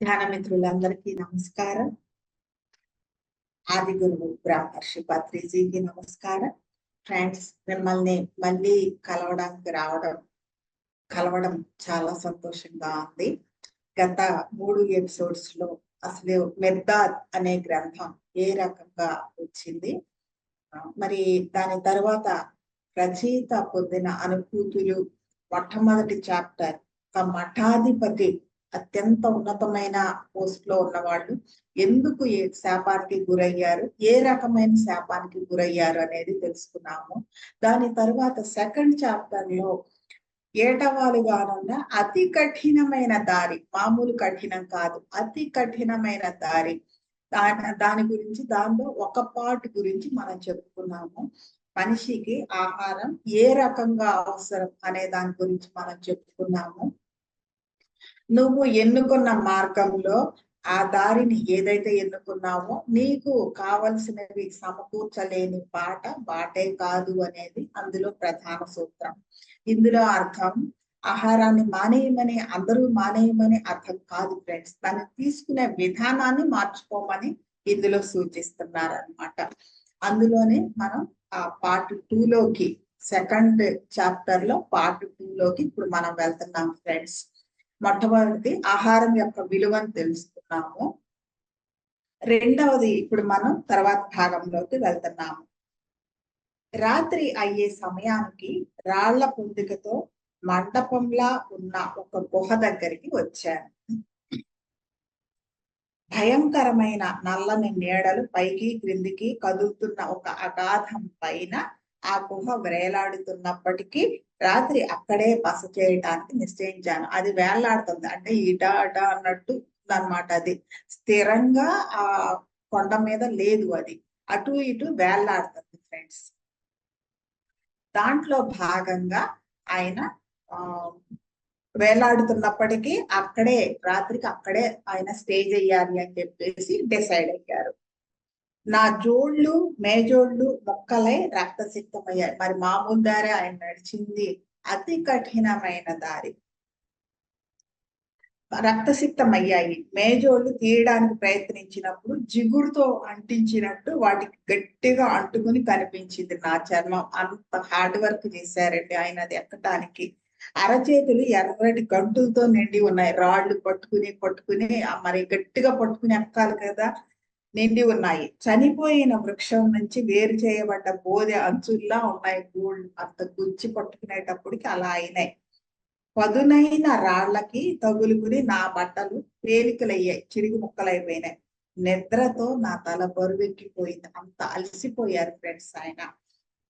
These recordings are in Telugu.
ధ్యాన మిత్రులందరికీ నమస్కారం. ఆది గురువు బ్రహ్మర్షి పత్రిజీకి నమస్కారం. ఫ్రెండ్స్ మిమ్మల్ని మళ్ళీ కలవడానికి రావడం కలవడం చాలా సంతోషంగా ఉంది. గత మూడు ఎపిసోడ్స్లో అసలు మెద్దాద్ అనే గ్రంథం ఏ రకంగా వచ్చింది? మరి దాని తర్వాత రచయిత పొందిన అనుభూతులు మొట్టమొదటి చాప్టర్ ఒక మఠాధిపతి అత్యంత ఉన్నతమైన పోస్ట్లో ఉన్నవాళ్ళు ఎందుకు ఏ శాపానికి గురయ్యారు? ఏ రకమైన శాపానికి గురయ్యారు అనేది తెలుసుకున్నాము. దాని తర్వాత సెకండ్ చాప్టర్లో ఏటవాలుగానున్న అతి కఠినమైన దారి మామూలు కఠినం కాదు అతి కఠినమైన దారి దాని దాని గురించి దానిలో ఒక పార్ట్ గురించి మనం చెప్పుకున్నాము. మనిషికి ఆహారం ఏ రకంగా అవసరం అనే దాని గురించి మనం చెప్పుకున్నాము. నువ్వు ఎన్నుకున్న మార్గంలో ఆ దారిని ఏదైతే ఎన్నుకున్నావో నీకు కావలసినవి సమకూర్చలేని పాట బాటే కాదు అనేది అందులో ప్రధాన సూత్రం. ఇందులో అర్థం ఆహారాన్ని మానేయమని అందరూ మానేయమని అర్థం కాదు ఫ్రెండ్స్. దాన్ని తీసుకునే విధానాన్ని మార్చుకోమని ఇందులో సూచిస్తున్నారు అనమాట అందులోనే మనం ఆ పార్ట్లోకి సెకండ్ చాప్టర్లో పార్ట్లోకి ఇప్పుడు మనం వెళ్తున్నాం ఫ్రెండ్స్. మొట్టమొదటిది ఆహారం యొక్క విలువను తెలుసుకున్నాము. రెండవది ఇప్పుడు మనం తర్వాత భాగంలోకి వెళ్తున్నాము. రాత్రి అయ్యే సమయానికి రాళ్ళ పొందికతో మండపంలా ఉన్న ఒక గుహ దగ్గరికి వచ్చాను. భయంకరమైన నల్లని నీడలు పైకి క్రిందికి కదులుతున్న ఒక అగాధం పైన ఆ గుహ వేలాడుతున్నప్పటికీ రాత్రి అక్కడే బస చేయటానికి నిశ్చయించాను. అది వేలాడుతుంది. అంటే ఇట అట అన్నట్టు ఉందన్నమాట అది. స్థిరంగా ఆ కొండ మీద లేదు అది. అటు ఇటు వేలాడుతుంది ఫ్రెండ్స్. దాంట్లో భాగంగా ఆయన ఆ వేలాడుతున్నప్పటికీ అక్కడే రాత్రికి అక్కడే ఆయన స్టే చేయాలి అని చెప్పేసి డిసైడ్ అయ్యారు. నా జోళ్ళు మేజోళ్ళు మొక్కలై రక్తసిక్తమయ్యాయి మరి మామూలు దారి ఆయన నడిచింది అతి కఠినమైన దారి. రక్తసిక్తమయ్యాయి. మేజోళ్ళు తీయడానికి ప్రయత్నించినప్పుడు జిగురుతో అంటించినట్టు వాటికి గట్టిగా అంటుకుని కనిపించింది నా చర్మం. అంత హార్డ్ వర్క్ చేశారండి ఆయన అది ఎక్కడానికి అరచేతులు ఎర్రటి గంటులతో నిండి ఉన్నాయి. రాళ్ళు పట్టుకుని పట్టుకుని మరి గట్టిగా పట్టుకుని ఎక్కాలి కదా నిండి ఉన్నాయి. చనిపోయిన వృక్షం నుంచి వేరు చేయబడ్డ బోధె అంచుల్లా ఉన్నాయి. గోల్డ్ అంత గుచ్చి పట్టుకునేటప్పటికి అలా అయినాయి. పదునైన రాళ్ళకి తగులుకుని నా బట్టలు పేలికలయ్యాయి చిరిగి ముక్కలైపోయినాయి. నిద్రతో నా తల బరువెక్కిపోయింది. అంత అలసిపోయారు ఫ్రెండ్స్ ఆయన.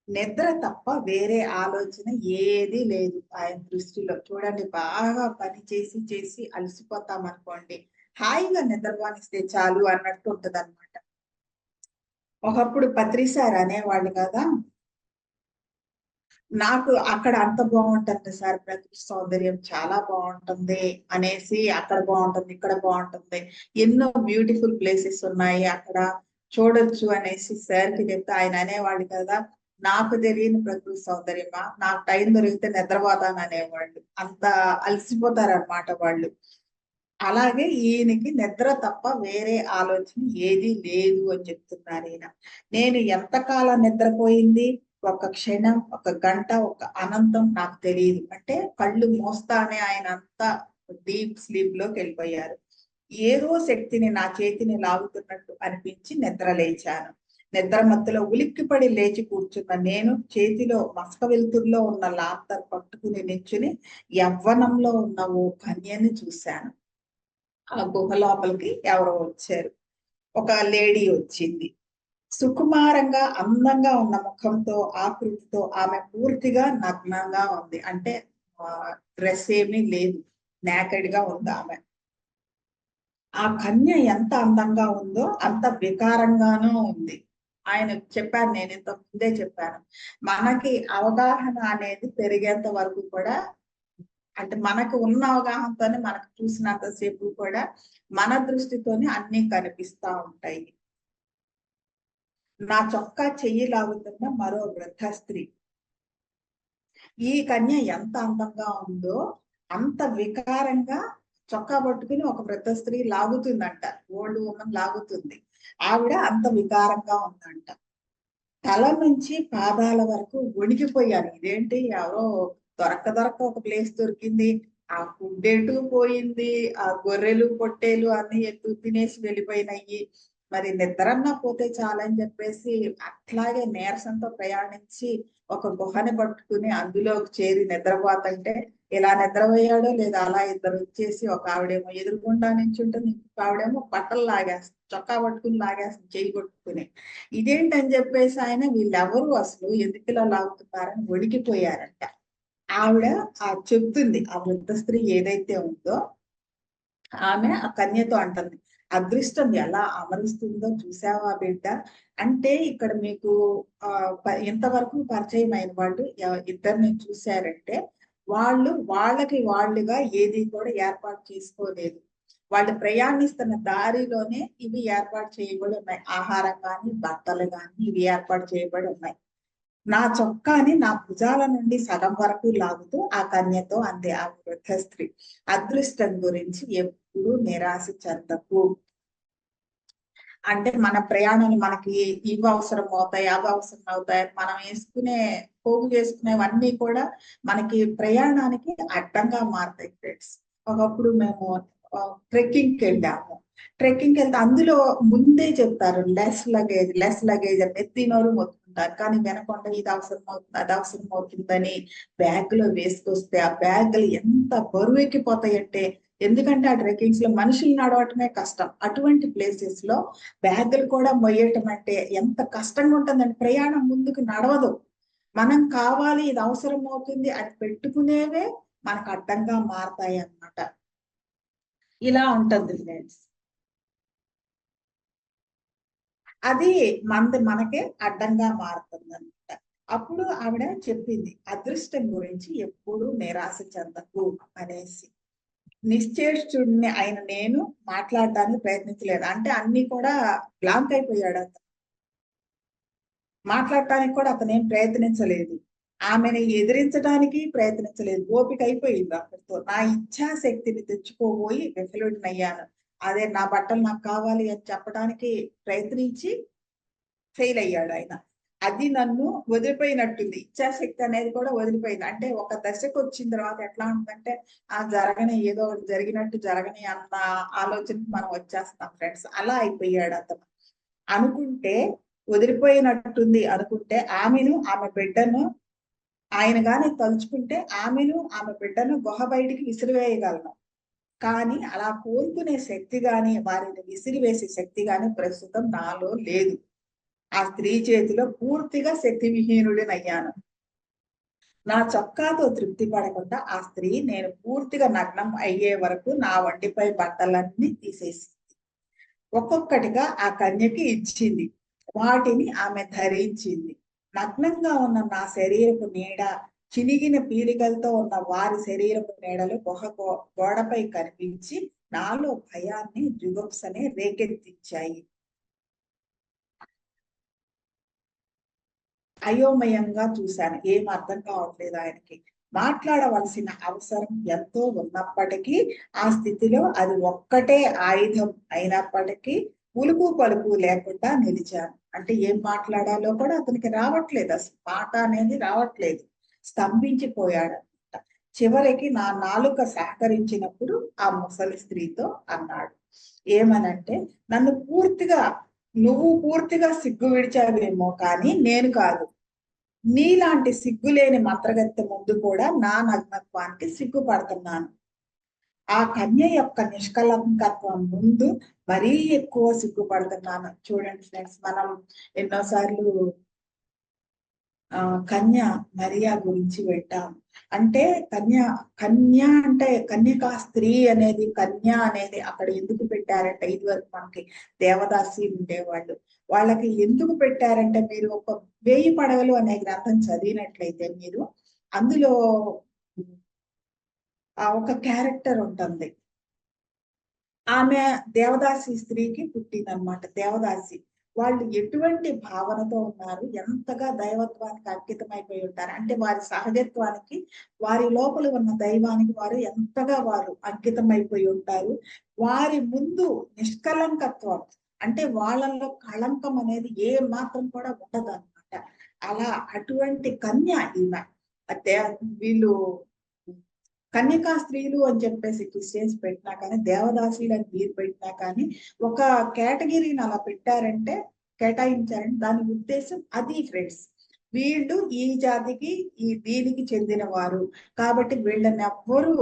నిద్ర తప్ప వేరే ఆలోచన ఏది లేదు. ఆయన దృష్టిలో చూడండి బాగా పని చేసి చేసి అలసిపోతాం అనుకోండి హాయిగా నిద్రపోనిస్తే చాలు అన్నట్టు ఉంటుంది అనమాట ఒకప్పుడు పత్రిసార్ అనేవాళ్ళు కదా. నాకు అక్కడ అంత బాగుంటుంది సార్ ప్రకృతి సౌందర్యం చాలా బాగుంటుంది అనేసి అక్కడ బాగుంటుంది ఇక్కడ బాగుంటుంది. ఎన్నో బ్యూటిఫుల్ ప్లేసెస్ ఉన్నాయి అక్కడ. చూడొచ్చు అనేసి సార్కి చెప్తే ఆయన అనేవాళ్ళు కదా. నాకు తెలియని ప్రకృతి సౌందర్యమా? నాకు టైం దొరికితే నిద్రపోతాను అనేవాళ్ళు. అంత అలసిపోతారు అనమాట వాళ్ళు. అలాగే ఈయనకి నిద్ర తప్ప వేరే ఆలోచన ఏది లేదు అని చెప్తున్నారు ఈయన. నేను ఎంతకాలం నిద్రపోయింది? ఒక క్షణం ఒక గంట ఒక అనంతం నాకు తెలియదు అంటే కళ్ళు మోస్తానే ఆయన అంతా డీప్ స్లీప్లోకి వెళ్ళిపోయారు. ఏదో శక్తిని నా చేతిని లాగుతున్నట్టు అనిపించి నిద్ర లేచాను. నిద్ర మధ్యలో ఉలిక్కిపడి లేచి కూర్చున్న నేను చేతిలో మసక వెలుతురులో ఉన్న లాంతర్ పట్టుకుని నించుని యవ్వనంలో ఉన్న ఓ కన్యని చూశాను. ఆ గుహ లోపలికి ఎవరో వచ్చారు. ఒక లేడీ వచ్చింది. సుకుమారంగా అందంగా ఉన్న ముఖంతో ఆకృతితో ఆమె పూర్తిగా నగ్నంగా ఉంది. అంటే డ్రెస్ ఏమీ లేదు. నేకెడ్గా ఉంది ఆమె. ఆ కన్య ఎంత అందంగా ఉందో అంత వికారంగానూ ఉంది. ఆయన చెప్పాను నేను ఇంత ముందే చెప్పాను. మనకి అవగాహన అనేది పెరిగేంత వరకు కూడా అంటే మనకు ఉన్న అవగాహనతోనే మనకు చూసినంతసేపు కూడా మన దృష్టితోనే అన్ని కనిపిస్తా ఉంటాయి. నా చొక్కా చెయ్యి లాగుతున్న మరో వృద్ధ స్త్రీ. ఈ కన్య ఎంత అందంగా ఉందో అంత వికారంగా చొక్కా పట్టుకుని ఒక వృద్ధ స్త్రీ లాగుతుందంట. ఓల్డ్ ఉమెన్ లాగుతుంది. ఆవిడ అంత వికారంగా ఉందంట. తల నుంచి పాదాల వరకు వణికిపోయాను ఇదేంటి? ఎవరో దొరక్క దొరక్క ఒక ప్లేస్ దొరికింది. ఆ ఫుడ్ ఎటు పోయింది ఆ గొర్రెలు పొట్టేలు అన్ని ఎత్తు తినేసి వెళ్ళిపోయినాయి. మరి నిద్రన్నా పోతే చాలని చెప్పేసి అట్లాగే నీరసంతో ప్రయాణించి ఒక గుహని పట్టుకుని అందులోకి చేరి నిద్రపోతుంటే ఇలా నిద్రపోయాడో లేదా అలా ఇద్దరు వచ్చేసి ఒక ఆవిడేమో ఎదురుకుండా నుంచి ఉంటుంది ఇంకొక ఆవిడేమో బట్టలు లాగేస్తుంది చొక్కా పట్టుకుని లాగేస్తుంది చేయి కొట్టుకుని. ఇదేంటని చెప్పేసి ఆయన వీళ్ళెవరు అసలు? ఎందుకు ఇలా లాగుతున్నారని వణికిపోయారంట ఆవిడ ఆ చెప్తుంది ఆ వృద్ధ స్త్రీ ఏదైతే ఉందో ఆమె ఆ కన్యతో అంటుంది అదృష్టం ఎలా అమరుస్తుందో చూసావా బిడ్డ? అంటే ఇక్కడ మీకు ఆ ఇంతవరకు పరిచయం అయిన వాళ్ళు ఇద్దరిని చూశారంటే వాళ్ళు వాళ్ళకి వాళ్ళుగా ఏది కూడా ఏర్పాటు చేసుకోలేదు. వాళ్ళు ప్రయాణిస్తున్న దారిలోనే ఇవి ఏర్పాటు చేయబడి ఉన్నాయి. ఆహారం కానీ బట్టలు కానీ ఇవి ఏర్పాటు చేయబడి ఉన్నాయి. నా చొక్కాని నా భుజాల నుండి సగం వరకు లాగుతూ ఆ కన్యతో అందే ఆ వృద్ధ స్త్రీ. అదృష్టం గురించి ఎప్పుడు నిరాశ చెందకు. అంటే మన ప్రయాణాలు మనకి ఇవి అవసరం అవుతాయి అవి అవసరం అవుతాయి. మనం వేసుకునే పోగు చేసుకునేవన్నీ కూడా మనకి ప్రయాణానికి అడ్డంగా మారుతాయి ఫ్రెండ్స్ ఒకప్పుడు మేము ట్రెక్కింగ్కి వెళ్ళాము. ట్రెక్కింగ్కి వెళ్తే అందులో ముందే చెప్తారు లెస్ లగేజ్ లెస్ లగేజ్ అని ఎత్తినోరు మొత్తుకుంటారు కానీ వినకుండా ఇది అవసరం అవుతుంది అది అవసరం అవుతుందని బ్యాగ్లో వేసుకొస్తే ఆ బ్యాగులు ఎంత బరువు ఎక్కిపోతాయంటే ఎందుకంటే ఆ ట్రెక్కింగ్స్లో మనుషులు నడవటమే కష్టం. అటువంటి ప్లేసెస్లో బ్యాగులు కూడా మొయ్యటం అంటే ఎంత కష్టంగా ఉంటుందండి. ప్రయాణం ముందుకు నడవదు. మనం కావాలి ఇది అవసరం అవుతుంది అది పెట్టుకునేవే మనకు అడ్డంగా మారతాయి అన్నమాట ఇలా ఉంటుంది ఫ్రెండ్స్ అది మంద మనకే అడ్డంగా మారుతుంది అనమాట అప్పుడు ఆవిడ చెప్పింది అదృష్టం గురించి ఎప్పుడు నిరాశ చెందకు అనేసి. నిశ్చేష్టుడిని ఆయన నేను మాట్లాడడానికి ప్రయత్నించలేదు. అంటే అన్ని కూడా బ్లాంక్ అయిపోయాడు అతను. మాట్లాడటానికి కూడా అతను ఏం ప్రయత్నించలేదు. ఆమెను ఎదిరించడానికి ప్రయత్నించలేదు. ఓపిక అయిపోయింది అక్కడితో నా ఇచ్ఛాశక్తిని తెచ్చుకోబోయి విఫలుడినయ్యాను. అదే నా బట్టలు నాకు కావాలి అని చెప్పడానికి ప్రయత్నించి ఫెయిల్ అయ్యాడు ఆయన. అది నన్ను వదిలిపోయినట్టుంది. ఇచ్చాశక్తి అనేది కూడా వదిలిపోయింది. అంటే ఒక దశకు వచ్చిన తర్వాత ఎట్లా ఉందంటే ఆ జరగని ఏదో ఒకటి జరిగినట్టు జరగని అన్న ఆలోచనకి మనం వచ్చేస్తాం ఫ్రెండ్స్ అలా అయిపోయాడు అతను. అనుకుంటే వదిలిపోయినట్టుంది. అనుకుంటే ఆమెను ఆమె బిడ్డను ఆయన గాని తలుచుకుంటే ఆమెను ఆమె బిడ్డను గుహ బయటికి విసిరివేయగలను. కానీ అలా కోరుకునే శక్తి గాని వారిని విసిరివేసే శక్తి గాని ప్రస్తుతం నాలో లేదు. ఆ స్త్రీ చేతిలో పూర్తిగా శక్తి విహీనుడినయ్యాను నా చొక్కాతో తృప్తి పడకుండా ఆ స్త్రీ నేను పూర్తిగా నగ్నం అయ్యే వరకు నా వంటిపై బట్టలన్నీ తీసేసింది. ఒక్కొక్కటిగా ఆ కన్యకి ఇచ్చింది. వాటిని ఆమె ధరించింది. నగ్నంగా ఉన్న నా శరీరపు నీడ చినిగిన పీలికలతో ఉన్న వారి శరీరపు నీడలు గుహ గో- గోడపై కనిపించి నాలో భయాన్ని జుగుప్సని రేకెత్తించాయి. అయోమయంగా చూశాను. ఏం అర్థం కావట్లేదు ఆయనకి. మాట్లాడవలసిన అవసరం ఎంతో ఉన్నప్పటికీ ఆ స్థితిలో అది ఒక్కటే ఆయుధం అయినప్పటికీ ఉలుపు పలుపు లేకుండా నిలిచాను. అంటే ఏం మాట్లాడాలో కూడా అతనికి రావట్లేదు. అసలు మాట అనేది రావట్లేదు. స్తంభించిపోయాడు అనమాట చివరికి నా నాలుక సహకరించినప్పుడు ఆ ముసలి స్త్రీతో అన్నాడు ఏమనంటే నన్ను పూర్తిగా నువ్వు పూర్తిగా సిగ్గు విడిచావేమో కానీ నేను కాదు. నీలాంటి సిగ్గులేని మంత్రగత్తె ముందు కూడా నా నగ్నత్వానికి సిగ్గుపడుతున్నాను. ఆ కన్య యొక్క నిష్కలంకత్వం ముందు మరీ ఎక్కువ సిగ్గుపడుతున్నాను. చూడండి ఫ్రెండ్స్ మనం ఎన్నోసార్లు కన్య మరియా గురించి వింటాం అంటే కన్య కన్య అంటే కన్యకా స్త్రీ అనేది కన్య అనేది అక్కడ ఎందుకు పెట్టారంటే ఇదివరకు మనకి దేవదాసి ఉండేవాళ్ళు. వాళ్ళకి ఎందుకు పెట్టారంటే మీరు ఒక వేయి పడవలు అనే గ్రంథం చదివినట్లయితే మీరు అందులో ఆ ఒక క్యారెక్టర్ ఉంటుంది. ఆమె దేవదాసి స్త్రీకి పుట్టిందనమాట దేవదాసి. వాళ్ళు ఎటువంటి భావనతో ఉన్నారు ఎంతగా దైవత్వానికి అంకితమైపోయి ఉంటారు? అంటే వారి సహజత్వానికి వారి లోపల ఉన్న దైవానికి వారు ఎంతగా వారు అంకితమైపోయి ఉంటారు? వారి ముందు నిష్కలంకత్వం అంటే వాళ్ళల్లో కళంకం అనేది ఏ మాత్రం కూడా ఉండదు అనమాట అలా అటువంటి కన్య ఈమె. వీళ్ళు కన్యకా స్త్రీలు అని చెప్పేసి క్రిస్టియన్స్ పెట్టినా కానీ దేవదాసీలు అని మీరు పెట్టినా కానీ ఒక కేటగిరీని అలా పెట్టారంటే కేటాయించారంటే దాని ఉద్దేశం అది ఫ్రెండ్స్. వీళ్ళు ఈ జాతికి ఈ దీనికి చెందిన వారు కాబట్టి వీళ్ళని ఎవ్వరు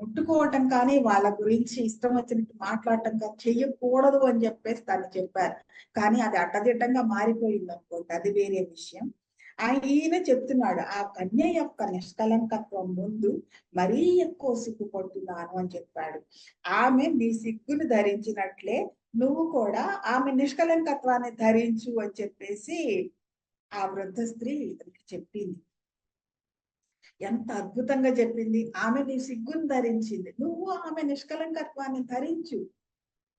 ముట్టుకోవటం కానీ వాళ్ళ గురించి ఇష్టం వచ్చినట్టు మాట్లాడటం కానీ చెయ్యకూడదు అని చెప్పేసి దాన్ని చెప్పారు. కానీ అది అడ్డదిడ్డంగా మారిపోయింది అనుకోండి అది వేరే విషయం. ఆయన చెప్తున్నాడు ఆ కన్య యొక్క నిష్కలంకత్వం ముందు మరీ ఎక్కువ సిగ్గుపడుతున్నాను అని చెప్పాడు. ఆమె నీ సిగ్గును ధరించినట్లే నువ్వు కూడా ఆమె నిష్కలంకత్వాన్ని ధరించు అని చెప్పేసి ఆ వృద్ధ స్త్రీ చెప్పింది. ఎంత అద్భుతంగా చెప్పింది. ఆమె నీ సిగ్గును ధరించింది. నువ్వు ఆమె నిష్కలంకత్వాన్ని ధరించు.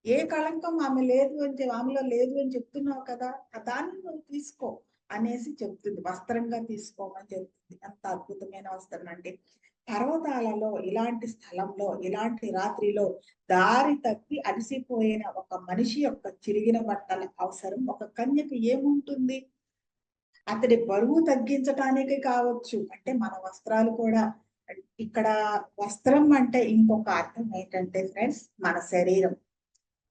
ఏ కళంకం ఆమె లేదు అని ఆమెలో లేదు అని చెప్తున్నావు కదా దాన్ని నువ్వు తీసుకో. అనేసి చెప్తుంది. వస్త్రంగా తీసుకోమని చెప్తుంది. అంత అద్భుతమైన వస్త్రం అంటే పర్వతాలలో ఇలాంటి స్థలంలో ఇలాంటి రాత్రిలో దారి తప్పి అలసిపోయిన ఒక మనిషి యొక్క చిరిగిన బట్టల అవసరం. ఒక కన్యకు ఏముంటుంది? అతడి బరువు తగ్గించటానికి కావచ్చు. అంటే మన వస్త్రాలు కూడా ఇక్కడ వస్త్రం అంటే ఇంకొక అర్థం ఏంటంటే ఫ్రెండ్స్ మన శరీరం.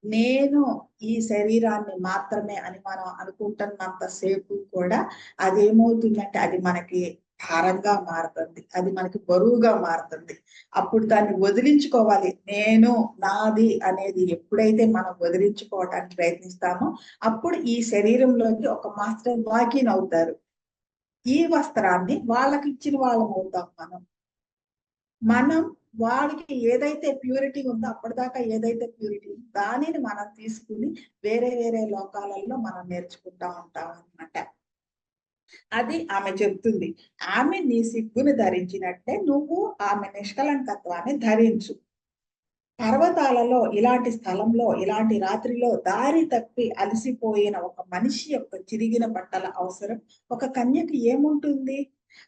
నేను ఈ శరీరాన్ని మాత్రమే అని మనం అనుకుంటున్నంత సేపు కూడా అదేమవుతుందంటే అది మనకి భారంగా మారుతుంది. అది మనకి బరువుగా మారుతుంది. అప్పుడు దాన్ని వదిలించుకోవాలి. నేను నాది అనేది ఎప్పుడైతే మనం వదిలించుకోవటానికి ప్రయత్నిస్తామో అప్పుడు ఈ శరీరంలోకి ఒక మాస్టర్ వాకిన్ అవుతారు. ఈ వస్త్రాన్ని వాళ్ళకి ఇచ్చిన వాళ్ళం అవుతాం మనం. మనం వాడికి ఏదైతే ప్యూరిటీ ఉందో అప్పటిదాకా ఏదైతే ప్యూరిటీ ఉందో దానిని మనం తీసుకుని వేరే వేరే లోకాలలో మనం నేర్చుకుంటా ఉంటాం అనమాట అది ఆమె చెప్తుంది. ఆమె నీ సిగ్గుని ధరించినట్టే నువ్వు ఆమె నిష్కలంకత్వాన్ని ధరించు. పర్వతాలలో ఇలాంటి స్థలంలో ఇలాంటి రాత్రిలో దారి తప్పి అలసిపోయిన ఒక మనిషి యొక్క చిరిగిన బట్టల అవసరం ఒక కన్యకి ఏముంటుంది?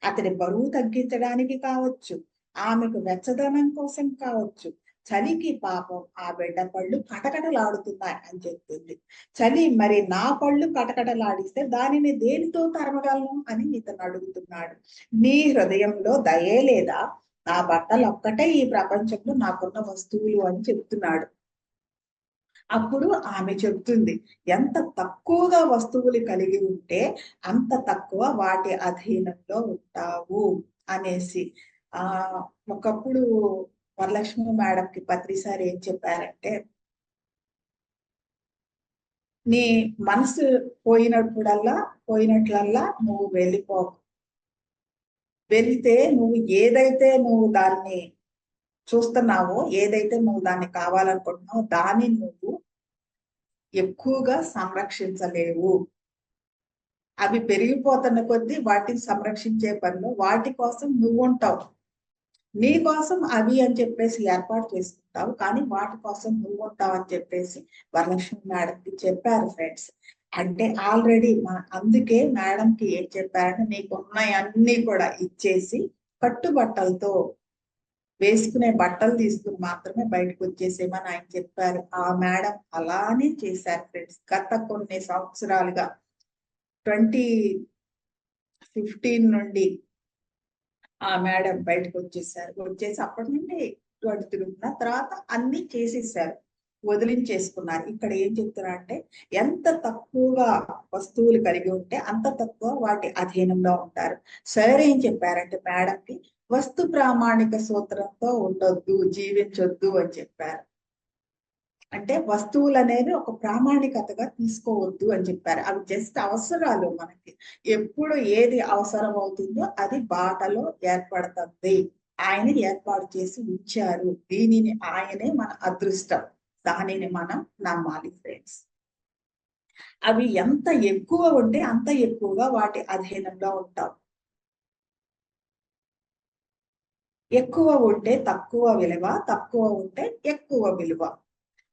అతడి బరువు తగ్గించడానికి కావచ్చు. ఆమెకు వెచ్చదనం కోసం కావచ్చు. చలికి పాపం ఆ బిడ్డ పళ్ళు కటకటలాడుతున్నాయి అని చెప్తుంది. చలి మరి నా పళ్ళు కటకటలాడిస్తే దానిని దేనితో తరమగలను అని ఇతను అడుగుతున్నాడు. నీ హృదయంలో దయే లేదా? నా బట్టలు ఒక్కటే ఈ ప్రపంచంలో నాకున్న వస్తువులు అని చెప్తున్నాడు. అప్పుడు ఆమె చెప్తుంది ఎంత తక్కువగా వస్తువులు కలిగి ఉంటే అంత తక్కువ వాటి అధీనంలో ఉంటావు అనేసి. ఆ ఒకప్పుడు వరలక్ష్మి మేడం కి పత్రిసారి ఏం చెప్పారంటే నీ మనసు పోయినప్పుడల్లా పోయినట్లల్లా నువ్వు వెళ్ళిపోకు. వెళితే నువ్వు ఏదైతే నువ్వు దాన్ని చూస్తున్నావో ఏదైతే నువ్వు దాన్ని కావాలనుకుంటున్నావో దాన్ని నువ్వు ఎక్కువగా సంరక్షించలేవు. అవి పెరిగిపోతున్న కొద్దీ వాటిని సంరక్షించే పనిలో వాటి కోసం నువ్వు ఉంటావు. నీ కోసం అవి అని చెప్పేసి ఏర్పాటు చేసుకుంటావు కానీ వాటి కోసం నువ్వు ఉంటావు అని చెప్పేసి వరలక్ష్మి మేడంకి చెప్పారు ఫ్రెండ్స్. అంటే ఆల్రెడీ మా అందుకే మేడంకి ఏం చెప్పారంటే నీకు ఉన్నాయన్నీ కూడా ఇచ్చేసి కట్టుబట్టలతో వేసుకునే బట్టలు తీసుకుని మాత్రమే బయటకు వచ్చేసేమని ఆయన చెప్పారు. ఆ మేడం అలానే చేశారు ఫ్రెండ్స్. గత కొన్ని సంవత్సరాలుగా ట్వంటీ ఫిఫ్టీన్ నుండి ఆ మేడం బయటకు వచ్చేసారు. వచ్చేసి అప్పటి నుండి వాడు తిరుగుతున్న తర్వాత అన్ని చేసేసారు. వదిలించేసుకున్నారు. ఇక్కడ ఏం చెప్తున్నా అంటే ఎంత తక్కువగా వస్తువులు కలిగి ఉంటే అంత తక్కువ వాటి అధీనంలో ఉంటారు. సరే ఏం చెప్పారంటే మేడంకి వస్తు ప్రామాణిక సూత్రంతో ఉండొద్దు జీవించొద్దు అని చెప్పారు. అంటే వస్తువులు అనేవి ఒక ప్రామాణికతగా తీసుకోవద్దు అని చెప్పారు. అవి జస్ట్ అవసరాలు మనకి. ఎప్పుడు ఏది అవసరం అవుతుందో అది బాటలో ఏర్పడుతుంది. ఆయన ఏర్పాటు చేసి ఉంచారు. దీనిని ఆయనే మన అదృష్టం. దానిని మనం నమ్మాలి ఫ్రెండ్స్. అవి ఎంత ఎక్కువ ఉంటే అంత ఎక్కువగా వాటి అధీనంలో ఉంటాం. ఎక్కువ ఉంటే తక్కువ విలువ తక్కువ ఉంటే ఎక్కువ విలువ.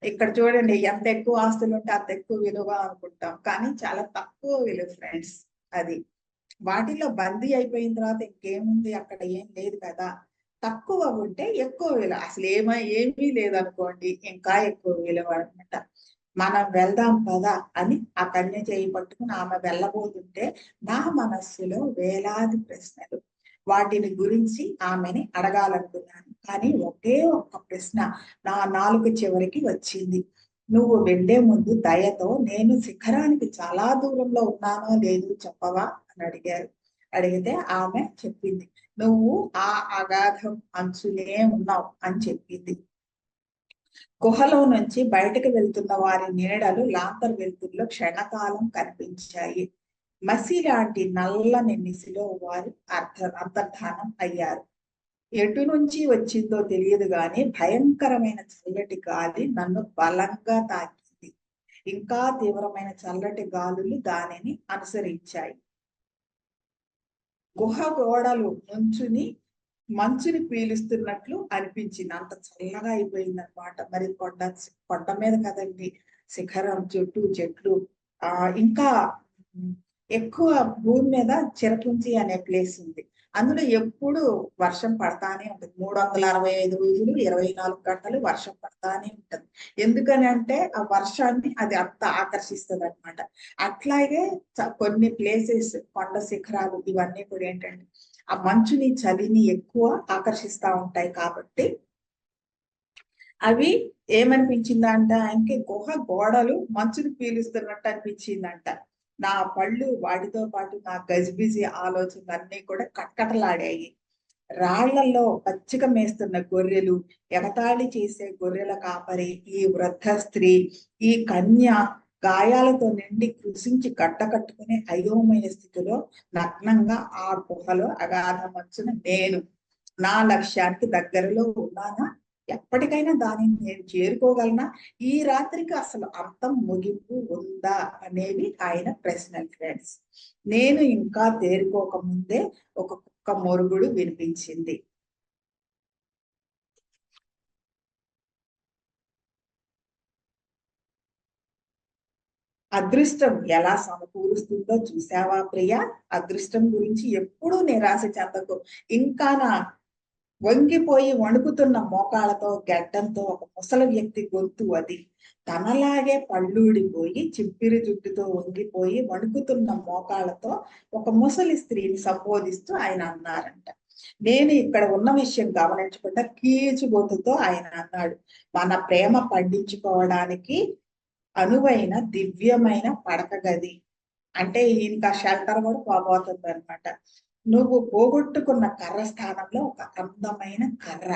ఇక్కడ చూడండి ఎంత ఎక్కువ ఆస్తులు ఉంటే అంత ఎక్కువ విలువ అనుకుంటాం. కానీ చాలా తక్కువ విలువ ఫ్రెండ్స్ అది. వాటిలో బందీ అయిపోయిన తర్వాత ఇంకేముంది? అక్కడ ఏం లేదు కదా. తక్కువ ఉంటే ఎక్కువ విలువ. అసలు ఏమో ఏమీ లేదనుకోండి ఇంకా ఎక్కువ విలువ అనమాట. మనం వెళ్దాం పదా అని ఆ కన్య చేయి పట్టుకుని ఆమె వెళ్ళబోతుంటే నా మనస్సులో వేలాది ప్రశ్నలు. వాటిని గురించి ఆమెని అడగాలనుకున్నాను. కానీ ఒకే ఒక్క ప్రశ్న నా నాలుగు చివరికి వచ్చింది. నువ్వు వెళ్ళే ముందు దయతో నేను శిఖరానికి చాలా దూరంలో ఉన్నానో లేదు చెప్పవా? అని అడిగారు. అడిగితే ఆమె చెప్పింది నువ్వు ఆ అగాధం అంచులే ఉన్నావు అని చెప్పింది. గుహలో నుంచి బయటకు వెళ్తున్న వారి నీడలు లాంతర్ వెలుతుల్లో క్షణకాలం కనిపించాయి. మసి లాంటి నల్లని నిసిలో వారు అర్థ అంతర్ధానం అయ్యారు. ఎటు నుంచి వచ్చిందో తెలియదు కానీ భయంకరమైన చల్లటి గాలి నన్ను బలంగా తాకింది. ఇంకా తీవ్రమైన చల్లటి గాలులు దానిని అనుసరించాయి. గుహ గోడలు నుంచుని మంచుని పీలుస్తున్నట్లు అనిపించింది. అంత చల్లగా అయిపోయింది అనమాట మరి కొండ కొండ మీద కదండి శిఖరం చెట్టు చెట్లు. ఆ ఇంకా ఎక్కువ భూమి మీద చిరపుంచి అనే ప్లేస్ ఉంది. అందులో ఎప్పుడు వర్షం పడతానే ఉంటుంది. మూడు వందల అరవై ఐదు రోజులు ఇరవై నాలుగు గంటలు వర్షం పడతానే ఉంటుంది. ఎందుకని అంటే ఆ వర్షాన్ని అది అంత ఆకర్షిస్తుంది అనమాట అట్లాగే కొన్ని ప్లేసెస్ కొండ శిఖరాలు ఇవన్నీ కూడా ఏంటంటే ఆ మంచుని చలిని ఎక్కువ ఆకర్షిస్తా ఉంటాయి కాబట్టి అవి ఏమనిపించిందంట ఆయనకి గుహ గోడలు మంచుని పీలుస్తున్నట్టు అనిపించిందంట. నా పళ్ళు వాటితో పాటు నా గజిబిజి ఆలోచనలు కూడా కట్కటలాడాయి. రాళ్ళలో పచ్చిక మేస్తున్న గొర్రెలు ఎగతాళి చేసే గొర్రెల కాపరి ఈ వృద్ధ స్త్రీ ఈ కన్య గాయాలతో నిండి కృషించి గడ్డ కట్టుకునే అయోమయ స్థితిలో నగ్నంగా ఆ గుహలో అగాధ మంచున నేను. నా లక్ష్యానికి దగ్గరలో ఉన్నానా? ఎప్పటికైనా దానిని నేను చేరుకోగలనా? ఈ రాత్రికి అసలు అర్థం ముగింపు ఉందా? అనేవి ఆయన ప్రశ్నలు ఫ్రెండ్స్. నేను ఇంకా తేరుకోక ముందే ఒక కుక్క మొరుగుడు వినిపించింది. అదృష్టం ఎలా సమకూరుస్తుందో చూసావా ప్రియ? అదృష్టం గురించి ఎప్పుడూ నిరాశ చెందకు. ఇంకా నా వంగిపోయి వణుకుతున్న మోకాలతో గడ్డంతో ఒక ముసలి వ్యక్తి గొంతు అది. తనలాగే పళ్ళూడిపోయి చిప్పిరి జుట్టుతో వంగిపోయి వణుకుతున్న మోకాలతో ఒక ముసలి స్త్రీని సంబోధిస్తూ ఆయన అన్నారంట. నేను ఇక్కడ ఉన్న విషయం గమనించకుండా కీచుబోతుతో ఆయన అన్నాడు. మన ప్రేమ పండించుకోవడానికి అనువైన దివ్యమైన పడక గది. అంటే ఇంకా షెల్టర్ కూడా పోబోతుంది అనమాట నువ్వు పోగొట్టుకున్న కర్ర స్థానంలో ఒక అందమైన కర్ర.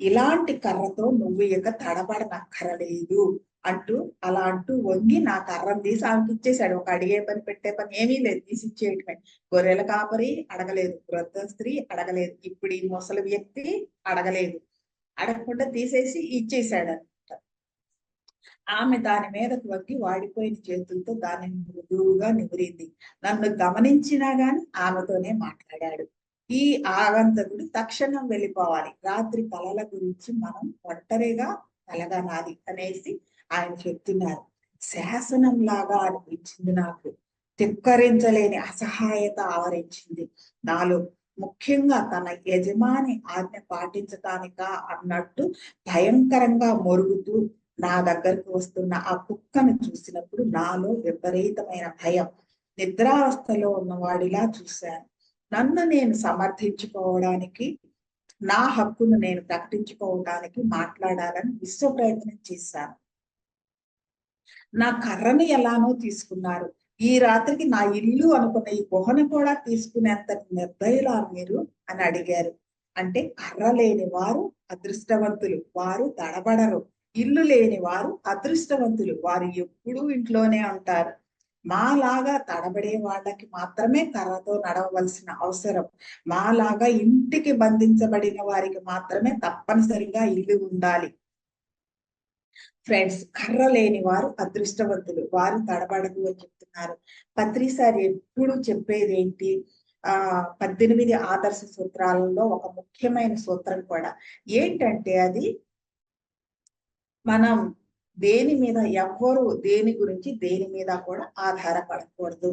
ఇలాంటి కర్రతో నువ్వు ఇక తడబడనక్కరలేదు అంటూ అలా అంటూ వంగి నా కర్రం తీసి ఆమెకి ఇచ్చేసాడు ఒక అడిగే పని పెట్టే పని ఏమీ లేదు. తీసి ఇచ్చేయటమే. గొర్రెల కాపరి అడగలేదు. వృద్ధ స్త్రీ అడగలేదు. ఇప్పుడు ఈ ముసలి వ్యక్తి అడగలేదు. అడగకుండా తీసేసి ఇచ్చేసాడు ఆమె దాని మీదకు వంగి వాడిపోయిన చేతులతో దానిని మృదువుగా నిమిరింది నన్ను గమనించినా గాని ఆమెతోనే మాట్లాడాడు. ఈ ఆగంతకుడు తక్షణం వెళ్ళిపోవాలి. రాత్రి కళల గురించి మనం ఒంటరిగా కలగనాలి అనేసి ఆయన చెప్తున్నారు. శాసనం లాగా అనిపించింది నాకు. తిక్కరించలేని అసహాయత ఆవరించింది. నాలో ముఖ్యంగా తన యజమాని ఆజ్ఞ పాటించటానిక అన్నట్టు భయంకరంగా మొరుగుతూ నా దగ్గరకు వస్తున్న ఆ కుక్కను చూసినప్పుడు నాలో విపరీతమైన భయం. నిద్రావస్థలో ఉన్నవాడిలా చూశాను. నన్ను నేను సమర్థించుకోవడానికి నా హక్కును నేను ప్రకటించుకోవడానికి మాట్లాడాలని విశ్వ ప్రయత్నం చేశాను. నా కర్రని ఎలానో తీసుకున్నారు. ఈ రాత్రికి నా ఇల్లు అనుకున్న ఈ గుహను కూడా తీసుకునేంత నిర్దయులా మీరు? అని అడిగారు. అంటే కర్ర లేని వారు అదృష్టవంతులు. వారు తడబడరు. ఇల్లు లేని వారు అదృష్టవంతులు. వారు ఎప్పుడూ ఇంట్లోనే ఉంటారు. మాలాగా తడబడే వాళ్ళకి మాత్రమే కర్రతో నడవవలసిన అవసరం. మాలాగా ఇంటికి బంధించబడిన వారికి మాత్రమే తప్పనిసరిగా ఇల్లు ఉండాలి. ఫ్రెండ్స్ కర్ర లేని వారు అదృష్టవంతులు. వారు తడబడదు అని చెప్తున్నారు. పత్రిసారి ఎప్పుడు చెప్పేది ఏంటి? ఆ పద్దెనిమిది ఆదర్శ సూత్రాలలో ఒక ముఖ్యమైన సూత్రం కూడా. ఏంటంటే అది మనం దేని మీద ఎవ్వరు దేని గురించి దేని మీద కూడా ఆధారపడకూడదు.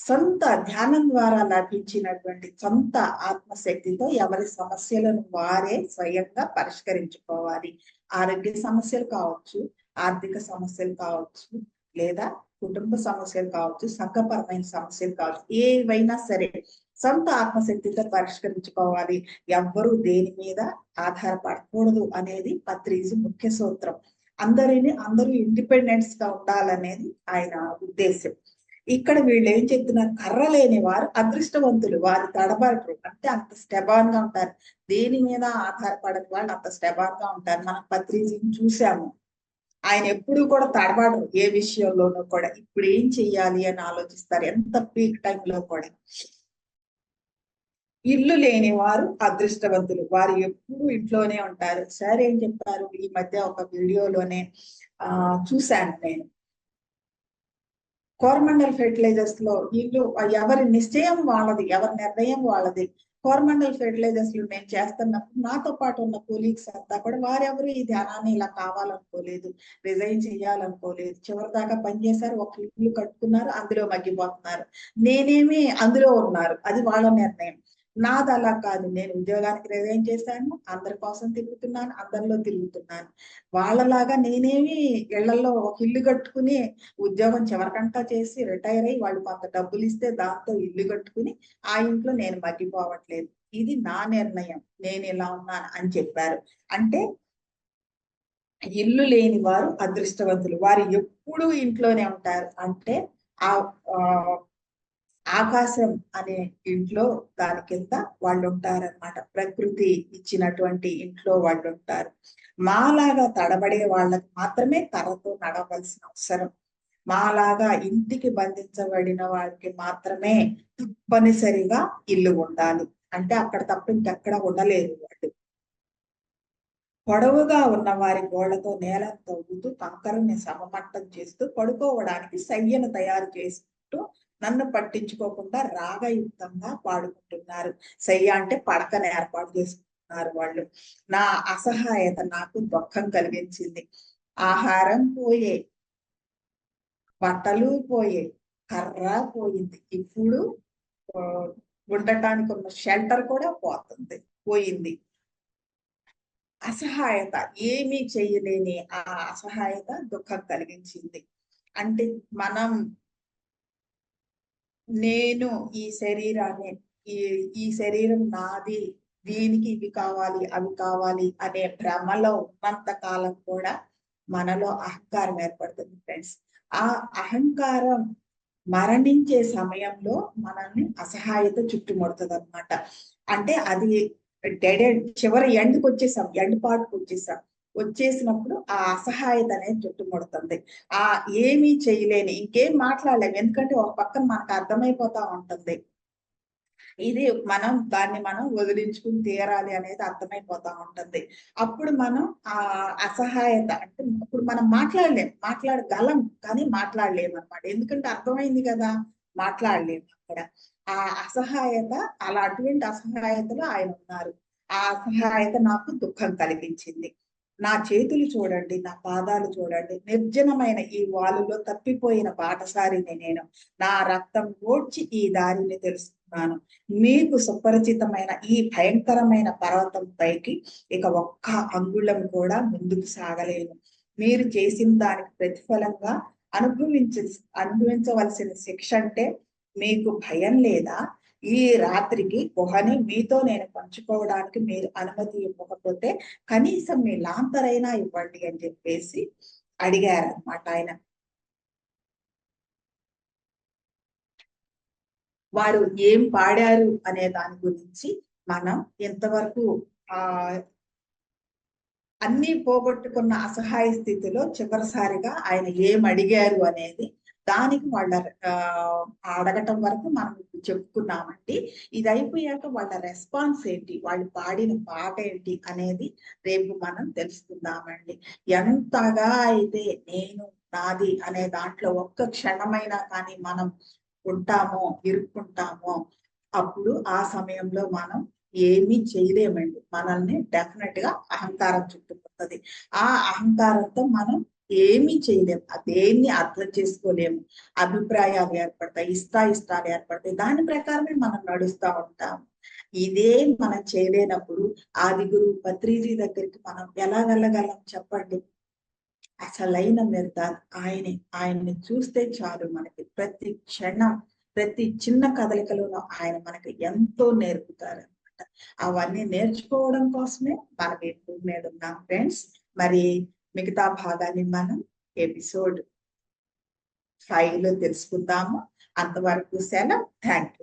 సొంత ధ్యానం ద్వారా లభించినటువంటి సొంత ఆత్మశక్తితో ఎవరి సమస్యలను వారే స్వయంగా పరిష్కరించుకోవాలి. ఆరోగ్య సమస్యలు కావచ్చు ఆర్థిక సమస్యలు కావచ్చు లేదా కుటుంబ సమస్యలు కావచ్చు సంఘపరమైన సమస్యలు కావచ్చు ఏవైనా సరే సొంత ఆత్మశక్తితో పరిష్కరించుకోవాలి. ఎవ్వరూ దేని మీద ఆధారపడకూడదు అనేది పత్రిజీ ముఖ్య సూత్రం. అందరిని అందరూ ఇండిపెండెన్స్గా ఉండాలనేది ఆయన ఉద్దేశం ఇక్కడ వీళ్ళు ఏం చెప్తున్నారు? కర్ర లేని వారు అదృష్టవంతులు. వారు తడబడరు. అంటే అంత స్టెబాన్గా ఉంటారు. దేని మీద ఆధారపడని వాళ్ళు అంత స్టెబాన్గా ఉంటారు. మనం పత్రిజీని చూసాము. ఆయన ఎప్పుడు కూడా తడబడరు. ఏ విషయంలోనూ కూడా. ఇప్పుడు ఏం చెయ్యాలి అని ఆలోచిస్తారు. ఎంత పీక్ టైంలో కూడా. ఇల్లు లేని వారు అదృష్టవంతులు. వారు ఎప్పుడు ఇంట్లోనే ఉంటారు. సార్ ఏం చెప్పారు? ఈ మధ్య ఒక వీడియోలోనే ఆ చూశాను నేను. కోరమండల్ ఫెర్టిలైజర్స్లో ఇల్లు ఎవరి నిశ్చయం వాళ్ళది ఎవరి నిర్ణయం వాళ్ళది. కోరమండల్ ఫెర్టిలైజర్స్లో నేను చేస్తున్నప్పుడు నాతో పాటు ఉన్న కొలీగ్స్ అంతా కూడా వారెవరు ఈ ధ్యానాన్ని ఇలా కావాలనుకోలేదు రిజైన్ చేయాలనుకోలేదు. చివరి దాకా పనిచేశారు ఒక ఇల్లు కట్టుకున్నారు అందులో మగ్గిపోతున్నారు. నేనేమి అందులో ఉన్నారు అది వాళ్ళ నిర్ణయం. నాది అలా కాదు. నేను ఉద్యోగానికి రిజైన్ చేశాను. అందరి కోసం తిరుగుతున్నాను. అందరిలో తిరుగుతున్నాను. వాళ్ళలాగా నేనేమి ఇళ్ళలో ఒక ఇల్లు కట్టుకుని ఉద్యోగం చివరికంటా చేసి రిటైర్ అయ్యి వాళ్ళు కొంత డబ్బులు ఇస్తే దాంతో ఇల్లు కట్టుకుని ఆ ఇంట్లో నేను మగ్గిపోవట్లేదు. ఇది నా నిర్ణయం. నేను ఇలా ఉన్నాను అని చెప్పారు. అంటే ఇల్లు లేని వారు అదృష్టవంతులు. వారు ఎప్పుడూ ఇంట్లోనే ఉంటారు. అంటే ఆ ఆకాశం అనే ఇంట్లో దాని కింద వాళ్ళు ఉంటారనమాట ప్రకృతి ఇచ్చినటువంటి ఇంట్లో వాళ్ళు ఉంటారు మాలాగా తడబడే వాళ్ళకి మాత్రమే తరతో నడవలసిన అవసరం. మాలాగా ఇంటికి బంధించబడిన వారికి మాత్రమే తప్పనిసరిగా ఇల్లు ఉండాలి. అంటే అక్కడ తప్ప ఇంకెక్కడ ఉండలేరు వాళ్ళు. పొడవుగా ఉన్న వారి గోడతో నేలను తవ్వుతూ కంకరని సమమట్టం చేస్తూ పడుకోవడానికి సయ్యను తయారు చేసుకుంటూ నన్ను పట్టించుకోకుండా రాగయుక్తంగా పాడుకుంటున్నారు. సయ్య అంటే పడకను ఏర్పాటు చేసుకుంటున్నారు వాళ్ళు. నా అసహాయత నాకు దుఃఖం కలిగించింది. ఆహారం పోయే బట్టలు పోయే కర్ర పోయింది. ఇప్పుడు ఉండటానికి ఉన్న షెల్టర్ కూడా పోతుంది పోయింది. అసహాయత ఏమీ చేయలేని ఆ అసహాయత దుఃఖం కలిగించింది. అంటే మనం నేను ఈ శరీరాన్ని ఈ ఈ శరీరం నాది దీనికి ఇవి కావాలి అవి కావాలి అనే భ్రమలో ఉన్నంత కాలం కూడా మనలో అహంకారం ఏర్పడుతుంది ఫ్రెండ్స్ ఆ అహంకారం మరణించే సమయంలో మనల్ని అసహాయత చుట్టుముడుతుంది అనమాట అంటే అది డెడ్ చివరి ఎండ్కి వచ్చేసాం ఎండ్ పార్ట్కి వచ్చేసాం. వచ్చేసినప్పుడు ఆ అసహాయత అనేది చుట్టుముడుతుంది. ఆ ఏమీ చేయలేని ఇంకేం మాట్లాడలేము ఎందుకంటే ఒక పక్కన మనకు అర్థమైపోతా ఉంటుంది. ఇది మనం దాన్ని మనం వదిలించుకుని తీరాలి అనేది అర్థమైపోతా ఉంటుంది. అప్పుడు మనం ఆ అసహాయత అంటే ఇప్పుడు మనం మాట్లాడలేం మాట్లాడగలం కానీ మాట్లాడలేము అనమాట ఎందుకంటే అర్థమైంది కదా మాట్లాడలేము అక్కడ. ఆ అసహాయత అలా అటువంటి అసహాయతలో ఆయన ఉన్నారు. ఆ అసహాయత నాకు దుఃఖం కలిగించింది. నా చేతులు చూడండి నా పాదాలు చూడండి. నిర్జనమైన ఈ వాలులో తప్పిపోయిన బాటసారిని నేను. నా రక్తం ఓడ్చి ఈ దారిని తెలుసుకున్నాను మీకు సుపరిచితమైన ఈ భయంకరమైన పర్వతం పైకి ఇక ఒక్క అంగుళం కూడా ముందుకు సాగలేను మీరు చేసిన దానికి ప్రతిఫలంగా అనుభవించ అనుభవించవలసిన శిక్ష అంటే మీకు భయం లేదా? ఈ రాత్రికి గుహని మీతో నేను పంచుకోవడానికి మీరు అనుమతి ఇవ్వకపోతే కనీసం మీ లాంతరైనా ఇవ్వండి అని చెప్పేసి అడిగారనమాట ఆయన. వారు ఏం పాడారు అనే దాని గురించి మనం ఎంతవరకు ఆ అన్ని పోగొట్టుకున్న అసహాయ స్థితిలో చివరిసారిగా ఆయన ఏం అడిగారు అనేది దానికి వాళ్ళ అడగటం వరకు మనం చెప్పుకున్నామండి. ఇది అయిపోయాక వాళ్ళ రెస్పాన్స్ ఏంటి? వాళ్ళు పాడిన పాట ఏంటి? అనేది రేపు మనం తెలుసుకుందామండి. ఎంతగా అయితే నేను నాది అనే దాంట్లో ఒక్క క్షణమైనా కానీ మనం ఉంటామో ఇరుక్కుంటామో అప్పుడు ఆ సమయంలో మనం ఏమీ చేయలేమండి. మనల్ని డెఫినెట్గా అహంకారం చుట్టుకుంటది ఆ అహంకారంతో మనం ఏమీ చేయలేము దేన్ని అర్థం చేసుకోలేము. అభిప్రాయాలు ఏర్పడతాయి ఇష్ట ఇష్టాలు ఏర్పడతాయి. దాని ప్రకారమే మనం నడుస్తూ ఉంటాం. ఇదే మనం చేయలేనప్పుడు ఆది గురువు పత్రిజీ దగ్గరికి మనం ఎలా వెళ్ళగలం చెప్పండి? అసలైన నిర్ధారణ ఆయనే. ఆయన్ని చూస్తే చాలు మనకి ప్రతి క్షణం ప్రతి చిన్న కదలికలోనూ ఆయన మనకి ఎంతో నేర్పుతారు అవన్నీ నేర్చుకోవడం కోసమే మనం ఇప్పుడు మీద ఉన్నాం ఫ్రెండ్స్. మరి మిగతా భాగాన్ని మనం ఎపిసోడ్ ఫైవ్ లో తెలుసుకుందాము అంతవరకు సెలవు థ్యాంక్ యూ ఫ్రెండ్స్